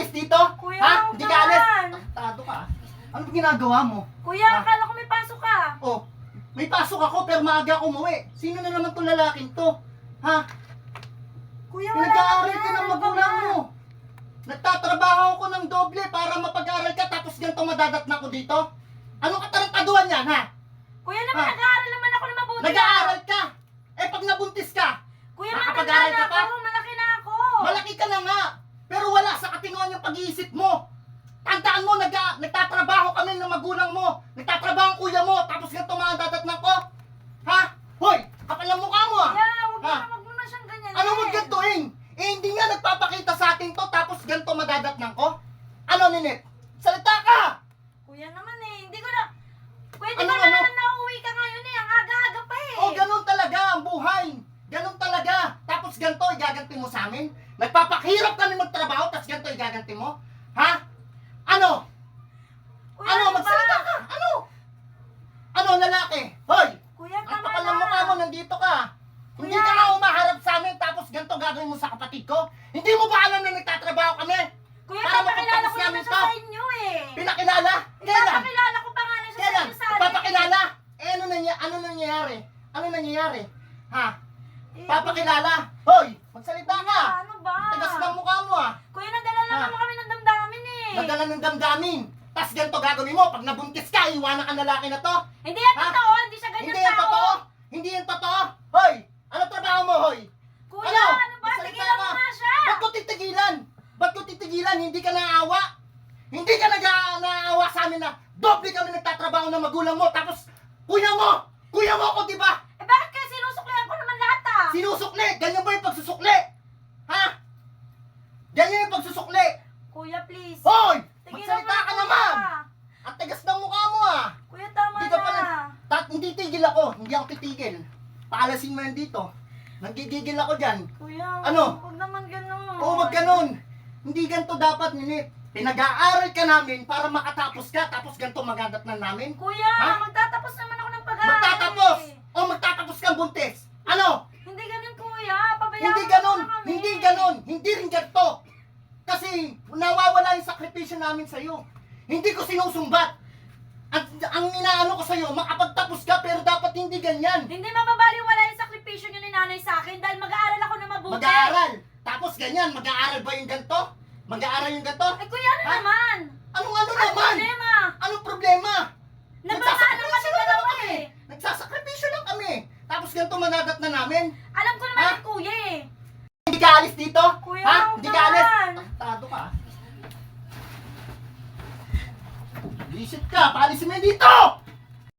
alis dito? Kuya, ha? Hindi ka alis? Tarantado ka. ah. Ano ginagawa mo? Kuya, Ah. akala ko may pasok ka. Oh, may pasok ako pero maaga ako umuwi. Sino na naman tong lalaking to? Ha? Kuya, wala Pinag-aaral ka ka ng Ano magulang ba? mo. Nagtatrabaho ako ng doble para mapag-aral ka tapos ganito madadatna ko dito? Anong katarantaduhan yan, ha? Kuya naman, nag-aaral naman ako ng mabuti. Nag-aaral ka! Eh, pag nabuntis ka, Kuya, matanda ka na pa? ako. Malaki na ako. malaki ka na nga! Pero wala sa katinguan yung pag-iisip mo! Tandaan mo, nag nagtatrabaho kami ng magulang mo! Nagtatrabaho ang kuya mo! Tapos ganito mga dadatnan ko! Ha? Hoy! Kapal ang mukha mo, ah! Kuya, huwag mo Ah. na, huwag mo na siyang ganyan. Ano mo gantuin? Eh, hindi nga nagpapakita sa atin to, tapos ganito madadatnan ko? Ano, Ninit? Salita ka! Kuya naman eh, hindi ko na... Di Ano, ba ano? naman nauwi ka ngayon eh? Ang aga-aga pa eh. Oh, ganun talaga ang buhay. Ganun talaga. Tapos ganito igaganti mo sa amin? Nagpapakahirap kami magtrabaho, tapos ganito igaganti mo? Ha? Ano? Kuya, ano? ba? Magsalita ka! Ano? Ano, lalaki? Hoy! Kuya, Ang tama kapal na. ng mukha mo, nandito ka. Hindi Kuya. ka nga umaharap sa amin, tapos ganito gagawin mo sa kapatid ko? Hindi mo ba alam na nagtatrabaho kami? Kuya, Para papakilala ko naman siya sa inyo eh. Pinakilala? Kailan? Ipapakilala ko pa nga na siya sa inyo sa amin. Papakilala? Eh, ano, nangy ano nangyayari? Ano nangyayari? Ha? Eh, Papakilala? Hoy! Magsalita ka! Kuya, ano ba? Tagas ng mukha mo ah! Kuya, nadala lang Ah. naman kami ng damdamin eh. Nadala ng damdamin! Tapos ganito gagawin mo, pag nabuntis ka, iwanan ka lalaki na to! Hindi yan Ha? totoo, hindi siya ganyan Hindi yan tao. totoo! Hindi yan totoo! Hoy! Ano trabaho mo, hoy? Kuya, Ano? ano, ba? Magsalita Tigilan mo ka. nga siya. Ba't ko titigilan? Ba't ko titigilan? Hindi ka naawa? Hindi ka nag naawa sa amin na doble kami nagtatrabaho ng magulang mo, tapos kuya mo! Kuya mo ako, di ba? Eh bakit kaya sinusuklihan ko naman lahat ah? Sinusukli! Ganyan ba yung pagsusukli? Ha? Ganyan yung pagsusukli! Kuya, please. Hoy! Tigilan Magsalita ka na, naman! Ang tigas ng mukha mo ah! Kuya, tama ka na. pala- Tat, hindi tigil ako. Hindi ako titigil. Paalasin mo yan dito. Nagigigil ako dyan. Kuya, Ano? huwag naman ganun. Oo, wag ganun. Hindi ganito dapat, Ninit. Pinag-aaral ka namin para makatapos ka, tapos ganito magadat na namin. Kuya, Ha? magtatapos naman ako ng pag-aaral. Magtatapos! eh. O magtatapos kang buntis. Ano? Hindi ganun. na. Hindi ganun. Hindi rin ganito. Kasi nawawala yung sakripisyo namin sa'yo. Hindi ko sinusumbat. At ang inaano ko sa'yo, makapagtapos ka, pero dapat hindi ganyan. Hindi mababaliwala yung sakripisyo niyo ni nanay sa akin dahil mag-aaral ako na mabuti. Mag-aaral. Tapos ganyan, mag-aaral ba yung ganito? Mag-aaral yung ganito? Eh, kuya, ano Ha? naman? Anong ano Ano naman? problema? Anong problema? Nagmamahal kami dalawa eh. Nagsasakripisyo lang kami. Tapos ganito manadat na namin. Alam ko naman Ha? yung kuya eh. Hindi ka alis dito? Kuya, ha? Hindi ka alis? Tado ka. Visit ka. Paalisin mo yan dito!